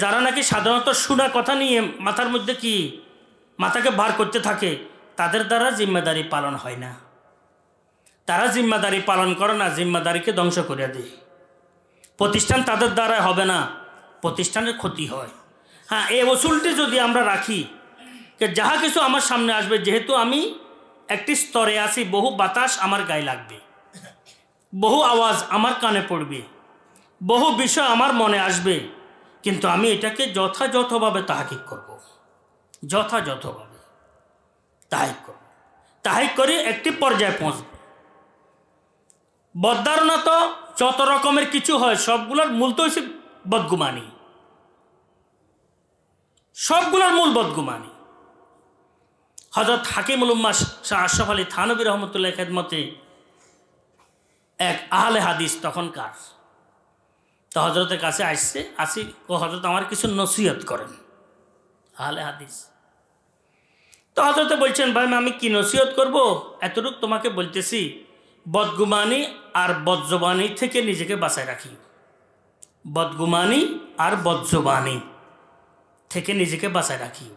যারা নাকি সাধারণত শোনা কথা নিয়ে মাথার মধ্যে কি মাথাকে বার করতে থাকে, তাদের দ্বারা জিম্মাদারি পালন হয় না। তারা জিম্মাদারি পালন করে না, জিম্মাদারিকে ধ্বংস করে দেয়। প্রতিষ্ঠান তাদের দ্বারা হবে না, প্রতিষ্ঠানের ক্ষতি হয়। হ্যাঁ এই ওসুলটি যদি আমরা রাখি যাহা কিছু আমার সামনে আসবে, যেহেতু আমি একটি স্তরে আছি, বহু বাতাস আমার গায়ে লাগবে, বহু আওয়াজ আমার কানে পড়বে, বহু বিষয় আমার মনে আসবে কিন্তু আমি এটাকে যথাযথভাবে তাহাকিক করব। যথাযথভাবে তাহাই করব। তাহাই করে একটি পর্যায়ে পৌঁছব। বদ্ধারণা তো যত রকমের কিছু হয়, সবগুলোর মূল তো হচ্ছে বদগুমানি। সবগুলোর মূল বদগুমানি। হজরত হাকিমুল উম্মা শাহ আশরাফ আলী থানবী রহমতুল্লাহ খেদমতে এক আহলে হাদিস তখনকার তো হজরতের কাছে আসছে, আসি, ও হজরত আমার কিছু নসিহত করেন। আহলে হাদিস। তো হজরতে বলছেন, ভাই, আমি কি নসিহত করব? এতটুক তোমাকে বলতেছি, বদগুমানি আর বজ্রবাণী থেকে নিজেকে বাঁচায় রাখি। বদগুমানি আর বজ্রবাণী থেকে নিজেকে বাঁচায় রাখি।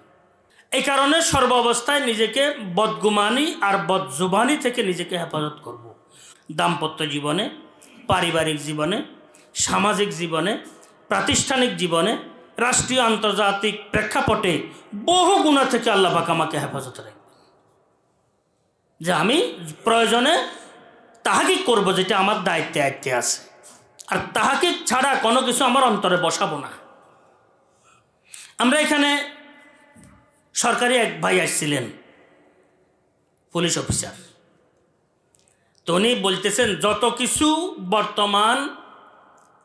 এই কারণে সর্ব অবস্থায় নিজেকে বদগুমানি আর বদজুবানি থেকে নিজেকে হেফাজত করব। দাম্পত্য জীবনে, পারিবারিক জীবনে সামাজিক জীবনে, প্রাতিষ্ঠানিক জীবনে, রাষ্ট্রীয় আন্তর্জাতিক প্রেক্ষাপটে বহু গুণা থেকে আল্লাহ পাক আমাকে হেফাজত রাখবেন। যে আমি প্রয়োজনে তাহাকে করব যেটা আমার দায়িত্বে দায়িত্বে আছে। আর তাহাকে ছাড়া কোনো কিছু আমার অন্তরে বসাবো না। আমরা এখানে সরকারি এক ভাই আসছিলেন, পুলিশ অফিসার। তো উনি বলতেছেন, যত কিছু বর্তমান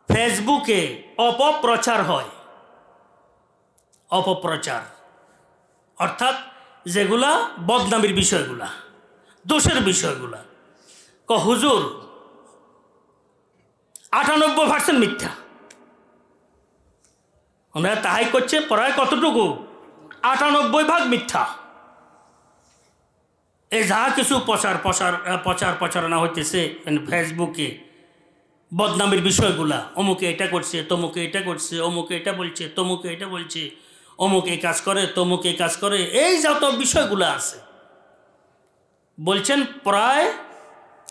ফেসবুকে অপপ্রচার হয়। অপপ্রচার। অর্থাৎ যেগুলা বদনামির বিষয়গুলা, দোষের বিষয়গুলা। ক, হুজুর, আটানব্বই পার্সেন্ট মিথ্যা। ওনারা তাহাই করছে প্রায় কতটুকু? আটানব্বই ভাগ মিথ্যা। এ যা কিছু প্রচার প্রচার প্রচার প্রচারণা হইতেছে, ফেসবুকে বদনামের বিষয়গুলা। অমুকে এটা করছে, তমুকে এটা করছে, অমুকে এটা বলছে, তমুকে এটা বলছে, অমুক এই কাজ করে, তমুক এই কাজ করে, এই যত বিষয়গুলো আছে। বলছেন প্রায়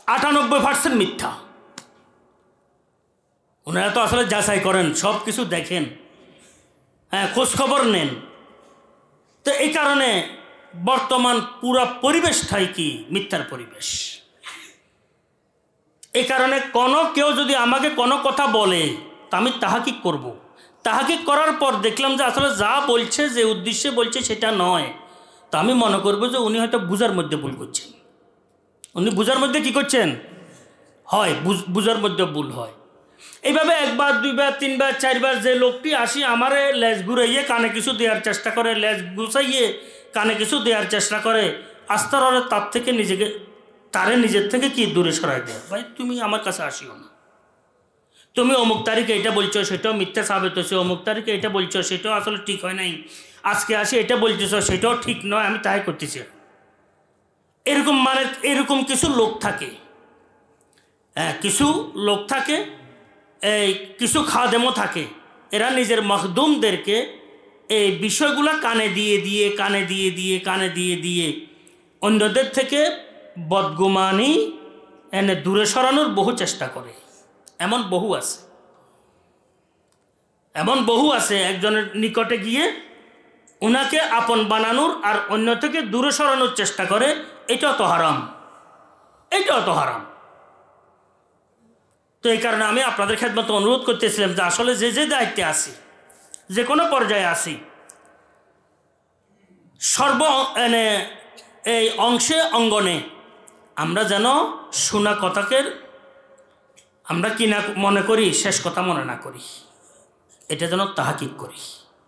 আটানব্বই পার্সেন্ট মিথ্যা। ওনারা তো আসলে যাচাই করেন সব কিছু দেখেন। হ্যাঁ খোঁজখবর নেন। তো এই কারণে বর্তমান পুরা পরিবেশটাই কি? মিথ্যার পরিবেশ। এই কারণে কোনো কেউ যদি আমাকে কোনো কথা বলে, তা আমি তাহাকি করব। তাহাকি করার পর দেখলাম যে আসলে যা বলছে, যে উদ্দেশ্যে বলছে সেটা নয়। তা আমি মনে করব যে উনি হয়তো বুঝার মধ্যে ভুল করছেন। উনি বুঝার মধ্যে কি করছেন? হয় বুঝার মধ্যে ভুল হয়। এইভাবে একবার, দুইবার, তিনবার, চারবার যে লোকটি আসি, আমারে লেজ ঘুরাইয়ে কানে কিছু দেওয়ার চেষ্টা করে, লেজ গুছাইয়ে কানে কিছু দেওয়ার চেষ্টা করে, আস্তার তার থেকে নিজেকে তারে নিজের থেকে কি দূরে সরাই দেয়? ভাই, তুমি আমার কাছে আসিও না। তুমি অমুক তারিখে এটা বলছো, সেটাও মিথ্যা সাবেত হচ্ছে অমুক তারিখে এটা বলছো, সেটাও আসলে ঠিক হয় নাই। আজকে আসি এটা বলতেছ, সেটাও ঠিক নয়, আমি তাই করতেছি। এরকম মানে এরকম কিছু লোক থাকে। হ্যাঁ কিছু লোক থাকে, এই কিছু খাদেমও থাকে। এরা নিজের মখদুমদেরকে এই বিষয়গুলো কানে দিয়ে দিয়ে, কানে দিয়ে দিয়ে, কানে দিয়ে দিয়ে অন্যদের থেকে বদগুমানি এনে দূরে সরানোর বহু চেষ্টা করে। এমন বহু আছে। এমন বহু আছে, একজনের নিকটে গিয়ে ওনাকে আপন বানানোর আর অন্য থেকে দূরে সরানোর চেষ্টা করে, এটাও তো হারাম। এটাও তো হারাম। তো এই কারণে আমি আপনাদের খেদমতো অনুরোধ করতেছিলাম যে আসলে যে যে দায়িত্বে আসি যে কোনো পর্যায়ে আসি সর্ব এনে এই অংশে অঙ্গনে আমরা যেন শোনা কথাকে আমরা কি না মনে করি, শেষ কথা মনে না করি। এটা যেন তাহাকিক করি।